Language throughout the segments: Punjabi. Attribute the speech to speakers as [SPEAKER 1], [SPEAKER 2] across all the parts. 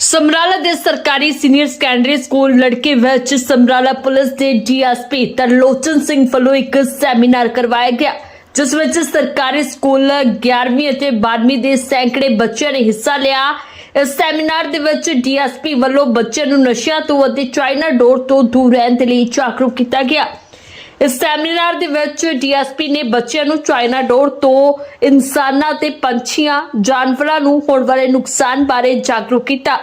[SPEAKER 1] ਸਮਰਾਲਾ ਦੇ ਸਰਕਾਰੀ ਸੀਨੀਅਰ ਸੈਕੰਡਰੀ ਸਕੂਲ ਲੜਕੇ ਵਿੱਚ ਸਮਰਾਲਾ ਪੁਲਿਸ ਦੇ ਡੀਐਸਪੀ ਤਰਲੋਚਨ ਸਿੰਘ ਵੱਲੋਂ ਇੱਕ ਸੈਮੀਨਾਰ ਕਰਵਾਇਆ ਗਿਆ, ਜਿਸ ਵਿੱਚ ਸਰਕਾਰੀ ਸਕੂਲ 11ਵੀਂ ਅਤੇ 12ਵੀਂ ਦੇ ਸੈਂਕੜੇ ਬੱਚਿਆਂ ਨੇ ਹਿੱਸਾ ਲਿਆ। ਇਸ ਸੈਮੀਨਾਰ ਦੇ ਵਿੱਚ ਡੀਐਸਪੀ ਵੱਲੋਂ ਬੱਚਿਆਂ ਨੂੰ ਨਸ਼ਿਆਂ ਤੋਂ ਅਤੇ ਚਾਈਨਾ ਡੋਰ ਤੋਂ ਦੂਰ ਰਹਿਣ ਦੇ ਲਈ ਜਾਗਰੂਕ ਕੀਤਾ ਗਿਆ। ਇਸ ਸੈਮੀਨਾਰ ਦੇ ਵਿੱਚ ਡੀਐਸਪੀ ਨੇ ਬੱਚਿਆਂ ਨੂੰ ਚਾਈਨਾ ਡੋਰ ਤੋਂ ਇਨਸਾਨਾਂ ਤੇ ਪੰਛੀਆਂ ਜਾਨਵਰਾਂ ਨੂੰ ਹੋਣ ਵਾਲੇ ਨੁਕਸਾਨ ਬਾਰੇ ਜਾਗਰੂਕ ਕੀਤਾ।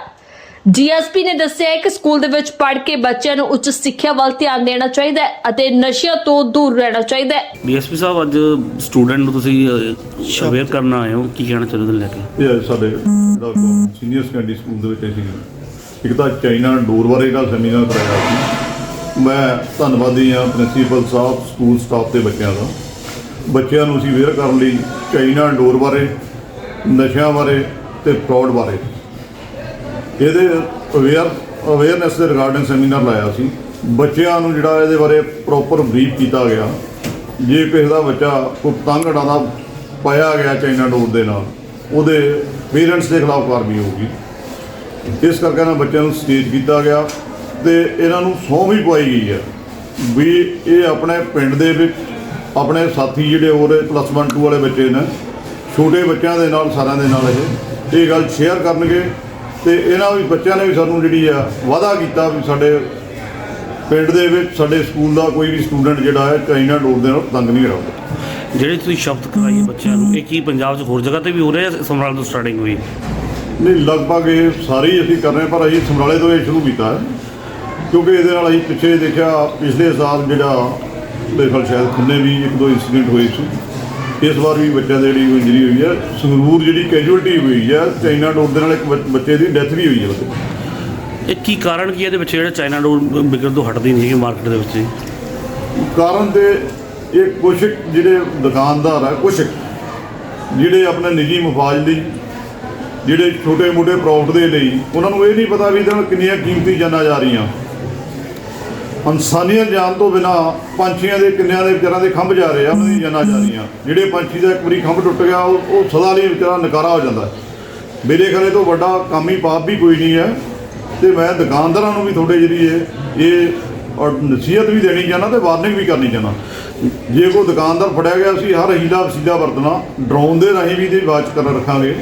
[SPEAKER 1] ਡੀਐਸਪੀ ਨੇ ਦੱਸਿਆ ਕਿ ਸਕੂਲ ਦੇ ਵਿੱਚ ਪੜ੍ਹ ਕੇ ਬੱਚਿਆਂ ਨੂੰ ਉੱਚ ਸਿੱਖਿਆ ਵੱਲ ਧਿਆਨ ਦੇਣਾ ਚਾਹੀਦਾ ਹੈ ਅਤੇ ਨਸ਼ਿਆਂ ਤੋਂ ਦੂਰ ਰਹਿਣਾ ਚਾਹੀਦਾ ਹੈ।
[SPEAKER 2] ਡੀਐਸਪੀ ਸਾਹਿਬ ਅੱਜ ਸਟੂਡੈਂਟ ਨੂੰ ਤੁਸੀਂ ਅਵੇਅਰ ਕਰਨ ਆਏ ਹੋ? ਕੀ ਕਹਿਣਾ ਚਾਹੁੰਦੇ ਹੋ ਲੈ ਕੇ?
[SPEAKER 3] ਇਹ ਸਾਡੇ ਸੀਨੀਅਰ ਸੈਕੰਡਰੀ ਸਕੂਲ ਦੇ ਵਿੱਚ ਅਸੀਂ ਇੱਕ ਤਾਂ ਚਾਈਨਾ ਡੋਰ ਬਾਰੇ ਦਾ ਸੈਮੀਨਾਰ ਕਰਾਇਆ ਸੀ। ਮੈਂ ਧੰਨਵਾਦੀ ਹਾਂ ਪ੍ਰਿੰਸੀਪਲ ਸਾਹਿਬ, ਸਕੂਲ ਸਟਾਫ ਤੇ ਬੱਚਿਆਂ ਦਾ। ਬੱਚਿਆਂ ਨੂੰ ਅਸੀਂ ਅਵੇਅਰ ਕਰਨ ਲਈ ਚਾਈਨਾ ਡੋਰ ਬਾਰੇ, ਨਸ਼ਿਆਂ ਬਾਰੇ ਤੇ ਫਰਾਡ ਬਾਰੇ। ਇਹਦੇ ਅਵੇਅਰ ਅਵੇਅਰਨੈਸ ਦੇ ਰਿਗਾਰਡਿੰਗ ਸੈਮੀਨਾਰ ਲਾਇਆ ਸੀ। ਬੱਚਿਆਂ ਨੂੰ ਜਿਹੜਾ ਇਹਦੇ ਬਾਰੇ ਪ੍ਰੋਪਰ ਬਰੀਫ ਕੀਤਾ ਗਿਆ। ਜੇ ਕਿਸੇ ਦਾ ਬੱਚਾ ਕੋਈ ਪਤੰਗ ਉਡਾਉਂਦਾ ਪਾਇਆ ਗਿਆ ਚਾਈਨਾ ਡੋਰ ਦੇ ਨਾਲ, ਉਹਦੇ ਪੇਰੈਂਟਸ ਦੇ ਖਿਲਾਫ ਕਾਰਵਾਈ ਹੋਊਗੀ। ਇਸ ਕਰਕੇ ਇਹਨਾਂ ਬੱਚਿਆਂ ਨੂੰ ਸਟੇਜ ਕੀਤਾ ਗਿਆ। ਤੇ ਇਹਨਾਂ ਨੂੰ ਸਹੁੰ ਵੀ ਪਵਾਈ ਗਈ ਹੈ ਵੀ ਇਹ ਆਪਣੇ ਪਿੰਡ ਦੇ ਵਿੱਚ ਆਪਣੇ ਸਾਥੀ ਜਿਹੜੇ ਹੋਰ ਪਲੱਸ 1 2 ਵਾਲੇ ਬੱਚੇ ਨੇ ਛੋਟੇ ਬੱਚਿਆਂ ਦੇ ਨਾਲ ਸਾਰਿਆਂ ਦੇ ਨਾਲ ਇਹ। ਇਹ ਗੱਲ ਸ਼ੇਅਰ ਕਰਨਗੇ ਤੇ ਇਹਨਾਂ ਵੀ ਬੱਚਿਆਂ ਨੇ ਵੀ ਸਾਨੂੰ ਜਿਹੜੀ ਆ ਵਾਅਦਾ ਕੀਤਾ ਵੀ ਸਾਡੇ ਪਿੰਡ ਦੇ ਵਿੱਚ ਸਾਡੇ ਸਕੂਲ ਦਾ ਕੋਈ ਵੀ ਸਟੂਡੈਂਟ ਜਿਹੜਾ ਹੈ ਚਾਈਨਾ ਡੋਰ ਦੇ ਨਾਲ ਪਤੰਗ ਨਹੀਂ ਉਡਾਉਂਦਾ
[SPEAKER 2] ਜਿਹੜੇ ਤੁਸੀਂ ਸ਼ਬਦ ਕਰਾਈਏ ਬੱਚਿਆਂ ਨੂੰ ਇਹ ਕੀ ਪੰਜਾਬ 'ਚ ਹੋਰ ਜਗ੍ਹਾ ਤੇ ਵੀ ਹੋ ਰਿਹਾ ਹੈ ਸਮਰਾਲ ਤੋਂ ਸਟਾਰਟਿੰਗ ਹੋਈ?
[SPEAKER 3] ਨਹੀਂ ਲਗਭਗ ਇਹ ਸਾਰੇ ਹੀ ਅਸੀਂ ਕਰ ਰਹੇ ਹਾਂ, ਪਰ ਅਸੀਂ ਸਮਰਾਲੇ ਤੋਂ ਇਹ ਸ਼ੁਰੂ ਕੀਤਾ ਹੈ। ਕਿਉਂਕਿ ਇਹਦੇ ਨਾਲ ਅਸੀਂ ਪਿੱਛੇ ਦੇਖਿਆ ਪਿਛਲੇ ਸਾਲ ਜਿਹੜਾ ਮੇਰੇ ਖਿਆਲ ਸ਼ਾਇਦ ਖੰਨੇ ਵੀ ਇੱਕ ਦੋ ਇਨਸੀਡੈਂਟ ਹੋਏ ਸੀ। ਇਸ ਵਾਰ ਵੀ ਬੱਚਿਆਂ ਦੇ ਜਿਹੜੀ ਇੰਜਰੀ ਹੋਈ ਹੈ ਸੰਗਰੂਰ ਜਿਹੜੀ ਕੈਜੂਅਲਟੀ ਹੋਈ ਹੈ ਚਾਈਨਾ ਡੋਰ ਦੇ ਨਾਲ ਇੱਕ ਬੱਚ- ਦੀ ਡੈਥ ਵੀ ਹੋਈ ਹੈ ਉਹਦੇ।
[SPEAKER 2] ਇਹ ਕੀ ਕਾਰਨ ਕੀ ਹੈ ਇਹਦੇ ਵਿੱਚ ਜਿਹੜਾ ਚਾਈਨਾ ਡੋਰ ਵਿਕਣ ਤੋਂ ਹਟਦੀ ਨਹੀਂ ਹੈ ਮਾਰਕੀਟ ਦੇ ਵਿੱਚ ਜੀ?
[SPEAKER 3] ਕਾਰਨ ਤੇ ਇਹ ਕੁਛ ਜਿਹੜੇ ਦੁਕਾਨਦਾਰ ਹੈ ਕੁਛ ਜਿਹੜੇ ਆਪਣੇ ਨਿੱਜੀ ਮਫਾਜ ਲਈ ਜਿਹੜੇ ਛੋਟੇ ਮੋਟੇ ਪ੍ਰੋਫਿਟ ਦੇ ਲਈ ਉਹਨਾਂ ਨੂੰ ਇਹ ਨਹੀਂ ਪਤਾ ਵੀ ਇਹਦੇ ਨਾਲ ਕਿੰਨੀਆਂ ਕੀਮਤੀ ਜਾਨਾਂ ਜਾ ਰਹੀਆਂ। ਇਨਸਾਨੀਅਤ ਜਾਨ ਤੋਂ ਬਿਨਾ ਪੰਛੀਆਂ ਦੇ ਕਿੰਨਿਆਂ ਦੇ ਵਿਚਾਰਾਂ ਦੇ ਖੰਭ ਜਾ ਰਹੇ ਆ, ਉਹਨਾਂ ਦੀ ਜਾਨਾਂ ਜਾ ਰਹੀਆਂ। ਜਿਹੜੇ ਪੰਛੀ ਦਾ ਇੱਕ ਵਾਰੀ ਖੰਭ ਟੁੱਟ ਗਿਆ, ਉਹ ਉਹ ਸਦਾ ਲਈ ਵਿਚਾਰਾ ਨਕਾਰਾ ਹੋ ਜਾਂਦਾ ਹੈ। ਮੇਰੇ ਖਿਆਲੇ ਤੋਂ ਵੱਡਾ ਕੰਮ ਹੀ ਪਾਪ ਵੀ ਕੋਈ ਨਹੀਂ ਹੈ ਤੇ ਮੈਂ ਦੁਕਾਨਦਾਰਾਂ ਨੂੰ ਵੀ ਤੁਹਾਡੇ ਜਿਹੜੀ ਇਹ ਇਹ ਔਰ ਨਸੀਹਤ ਵੀ ਦੇਣੀ ਚਾਹੁੰਦਾ ਤੇ ਵਾਰਨਿੰਗ ਵੀ ਕਰਨੀ ਚਾਹੁੰਦਾ। ਜੇ ਕੋਈ ਦੁਕਾਨਦਾਰ ਫੜਿਆ ਗਿਆ, ਅਸੀਂ ਹਰ ਹੀਲਾ ਵਸੀਲਾ ਵਰਤਣਾ, ਡਰੋਨ ਦੇ ਰਾਹੀਂ ਵੀ ਇਹਦੀ ਵਾਚ ਕਰ ਰੱਖਾਂਗੇ।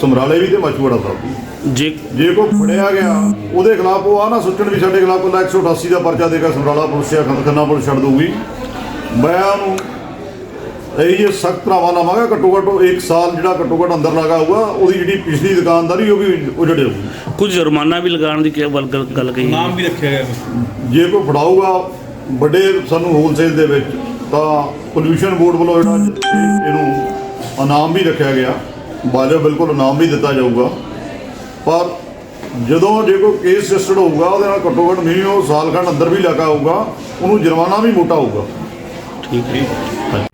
[SPEAKER 3] ਸਮਰਾਲੇ ਵੀ ਤੇ ਮਛੂੜਾ ਸਾਹਿਬ ਵੀ।
[SPEAKER 2] ਜੇ
[SPEAKER 3] ਜੇ ਕੋਈ ਫੜਿਆ ਗਿਆ ਉਹਦੇ ਖਿਲਾਫ ਉਹ ਆ ਨਾ ਸੋਚਣ ਵੀ ਸਾਡੇ ਖਿਲਾਫ ਕੋਈ 188 ਦਾ ਪਰਚਾ ਦੇਗਾ ਸਮਰਾਲਾ ਪੁਲਿਸ ਜਾਂ ਖੰਨਾ ਪੁਲਿਸ ਛੱਡ ਦੂਗੀ ਮੈਂ ਉਹਨੂੰ ਇਹ ਜੇ ਸਖਤ ਭਰਾਵਾ ਲਾਵਾਂਗਾ ਘੱਟੋ ਘੱਟ ਉਹ ਇੱਕ ਸਾਲ ਜਿਹੜਾ ਘੱਟੋ ਘੱਟ ਅੰਦਰ ਲਗਾ ਹੋਊਗਾ ਉਹਦੀ ਜਿਹੜੀ ਪਿਛਲੀ ਦੁਕਾਨਦਾਰੀ ਉਹ ਵੀ ਉਜੜ
[SPEAKER 2] ਕੁਝ ਜੁਰਮਾਨਾ ਵੀ ਲਗਾਉਣ ਦੀ ਕੀ ਗੱਲ ਗੱਲ ਕਹੀ?
[SPEAKER 4] ਨਾਮ ਵੀ ਰੱਖਿਆ ਗਿਆ
[SPEAKER 3] ਜੇ ਕੋਈ ਫੜਾਊਗਾ ਵੱਡੇ ਸਾਨੂੰ ਹੋਲਸੇਲ ਦੇ ਵਿੱਚ ਤਾਂ ਪੋਲੂਸ਼ਨ ਬੋਰਡ ਵੱਲੋਂ ਜਿਹੜਾ ਇਹ- ਇਹਨੂੰ ਇਨਾਮ ਵੀ ਰੱਖਿਆ ਗਿਆ। ਬਾਜੋ ਬਿਲਕੁਲ ਇਨਾਮ ਵੀ ਦਿੱਤਾ ਜਾਊਗਾ। ਪਰ ਜਦੋਂ ਜੇ ਕੋਈ ਕੇਸ ਰਜਿਸਟਰਡ ਹੋਊਗਾ, ਉਹਦੇ ਨਾਲ ਘੱਟੋ ਘੱਟ ਮਿਨੀਮਮ ਸਾਲ ਖੰਡ ਅੰਦਰ ਵੀ ਲੱਗਾ ਹੋਊਗਾ, ਉਹਨੂੰ ਜੁਰਮਾਨਾ ਵੀ ਮੋਟਾ ਹੋਊਗਾ।
[SPEAKER 2] ਠੀਕ ਹੈ।